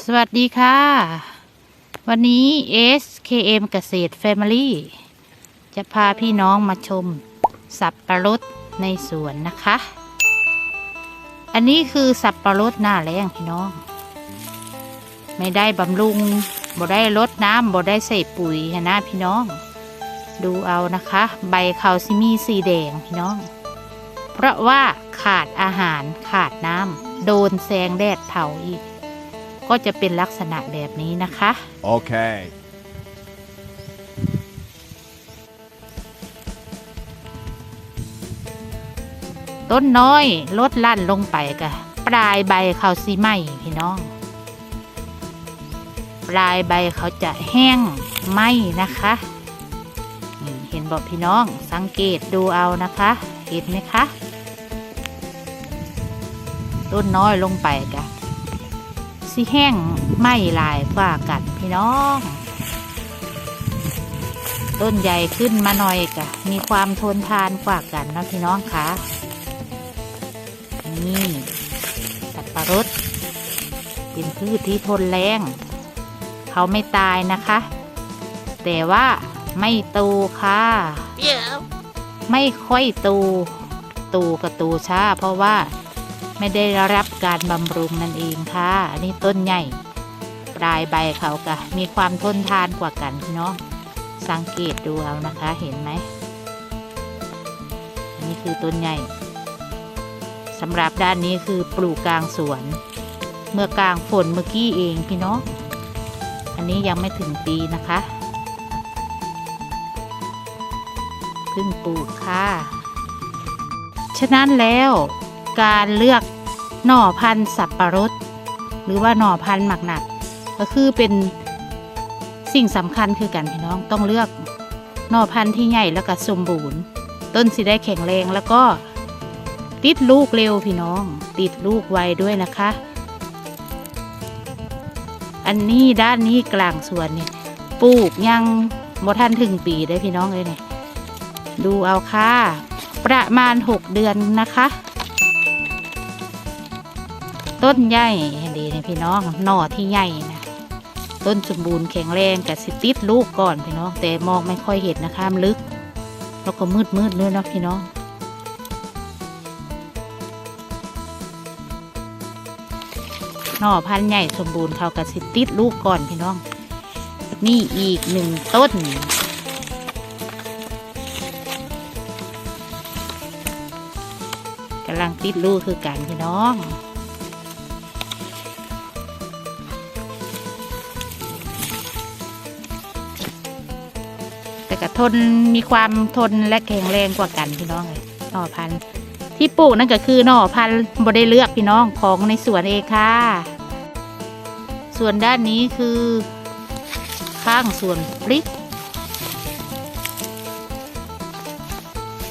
สวัสดีค่ะ วันนี้ SKM เกษตร Family จะพาพี่น้องมาชม สับปะรดในสวนนะคะ อันนี้คือสับปะรดหน้าแรงพี่น้อง ไม่ได้บำรุงบ่ได้ลดน้ำบ่ได้ใส่ปุ๋ยหั้นนะพี่น้อง ดูเอานะคะ ใบเขาซิมีสีแดงพี่น้อง เพราะว่าขาดอาหารขาดน้ำโดนแสงแดดเผาอีก ก็จะเป็นลักษณะแบบนี้นะคะ Okay. ต้นน้อยลดลั่นลงไปกะปลายใบเขาสีไหมพี่น้อง ปลายใบเขาจะแห้งไหมนะคะนี่เห็นบอกพี่น้องสังเกตดูเอานะคะ เห็นไหมคะ ต้นน้อยลงไปกะ สีแห้งไหมลายกว่ากันพี่น้อง ต้นใหญ่ขึ้นมาหน่อยกะมีความทนทานกว่ากันนะพี่น้องคะนี่สับปะรดเป็นพืชที่ทนแรงเขาไม่ตายนะคะ แต่ว่าไม่โตค่ะ ไม่ค่อยโตโตกับโตช้าเพราะว่า ไม่ได้รับการบำรุงนั่นเองค่ะ อันนี้ต้นใหญ่ปลายใบเขากะมีความทนทานกว่ากันพี่น้องสังเกตดูเอานะคะเห็นไหมอันนี้คือต้นใหญ่สำหรับด้านนี้คือปลูกกลางสวน เมื่อกลางฝนเมื่อกี้เองพี่น้องอันนี้ยังไม่ถึงปีนะคะเพิ่งปลูกค่ะ ฉะนั้นแล้ว การเลือกหน่อพันธุ์สับปะรด หรือว่าหน่อพันธุ์หมักหนัก ก็คือเป็นสิ่งสำคัญคือกันพี่น้องต้องเลือกหน่อพันธุ์ที่ใหญ่แล้วก็สมบูรณ์ ต้นสิได้แข็งแรงแล้วก็ติดลูกเร็วพี่น้อง ติดลูกไวด้วยนะคะ อันนี้ด้านนี้กลางสวนนี่ปลูกยังบ่ทันถึงปีได้พี่น้องเลยเนี่ยดูเอาค่ะ ประมาณหกเดือนนะคะ ต้นใหญ่ดีเนี่ยพี่น้องหน่อที่ใหญ่นะต้นสมบูรณ์แข็งแรงกับสิติดลูกก่อนพี่น้องแต่มองไม่ค่อยเห็นนะคะมันลึก แล้วก็มืดมืดๆด้วยนะพี่น้องหน่อพันธุ์ใหญ่สมบูรณ์เขากับสิติดลูกก่อนพี่น้อง นี่อีกหนึ่งต้นกำลังติดลูกคือกันพี่น้อง แต่ก็ทนมีความทนและแข็งแรงกว่ากันพี่น้องเลยหน่อพันธุ์ที่ปลูกนั่นก็คือหน่อพันธุ์บ่ได้เลือกพี่น้องของในสวนเองค่ะ ส่วนด้านนี้คือข้างสวนพริก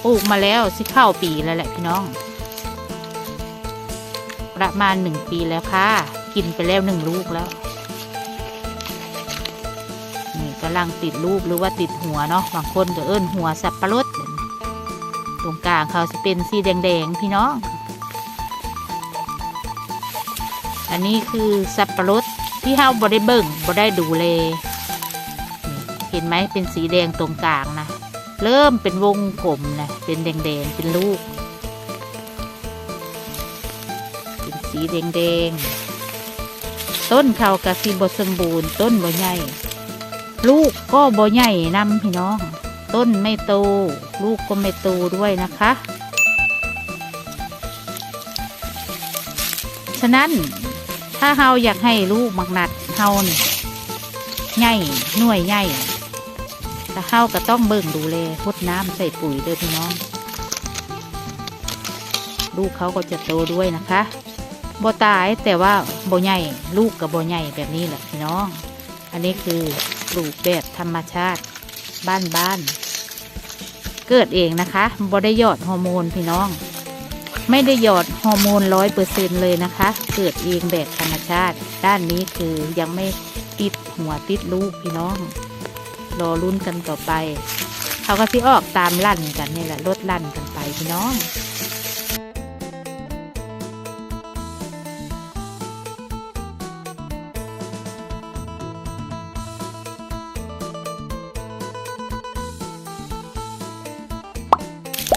ปลูกมาแล้วสิเข้าปีแล้วแหละพี่น้อง ประมาณหนึ่งปีแล้วค่ะ กินไปแล้วหนึ่งลูกแล้ว นี่กำลังติดลูกหรือว่าติดหัวเนาะบางคนก็เอิ้นหัวสับปะรดตรงกลางเขาจะเป็นสีแดงๆพี่น้อง อันนี้คือสับปะรดที่เฮาบ่ได้เบิ่งบ่ได้ดูเลเห็นไหมเป็นสีแดงตรงกลางนะเริ่มเป็นวงกลมนะเป็นแดงๆเป็นลูก เป็นสีแดงๆต้นเขากะสีบสมบูรณ์ต้นบ่ใหญ่ ลูกก็บ่ใหญ่นำพี่น้อง ต้นไม่โต ลูกก็ไม่โตด้วยนะคะ ฉะนั้นถ้าเฮาอยากให้ลูกมักนัดเฮานี่ใหญ่หน่วยใหญ่แต่เฮาก็ต้องเบิ่งดูแลพดน้ำใส่ปุ๋ยเด้อพี่น้อง ลูกเขาก็จะโตด้วยนะคะบ่ตายแต่ว่าบ่ใหญ่ลูกกับบ่ใหญ่แบบนี้แหละพี่น้อง อันนี้คือ ปลูกแบบธรรมชาติบ้านบ้านๆ เกิดเองนะคะบ่ได้หยอดฮอร์โมนพี่น้อง ไม่ได้หยอดฮอร์โมนร้อยเปอร์เซ็นเลยนะคะ เกิดเองแบบธรรมชาติ ด้านนี้คือยังไม่ติดหัวติดลูกพี่น้อง รอรุ่นกันต่อไป เขาก็ที่ออกตามลั่นกันนี่แหละลดลั่นกันไปพี่น้อง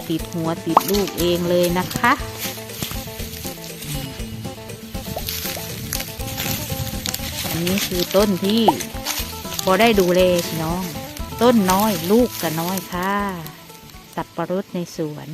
ติดหัวติดลูกเองเลยนะคะ อันนี้คือต้นที่พอได้ดูแลพี่น้อง ต้นน้อยลูกก็น้อยค่ะ สับปะรดในสวน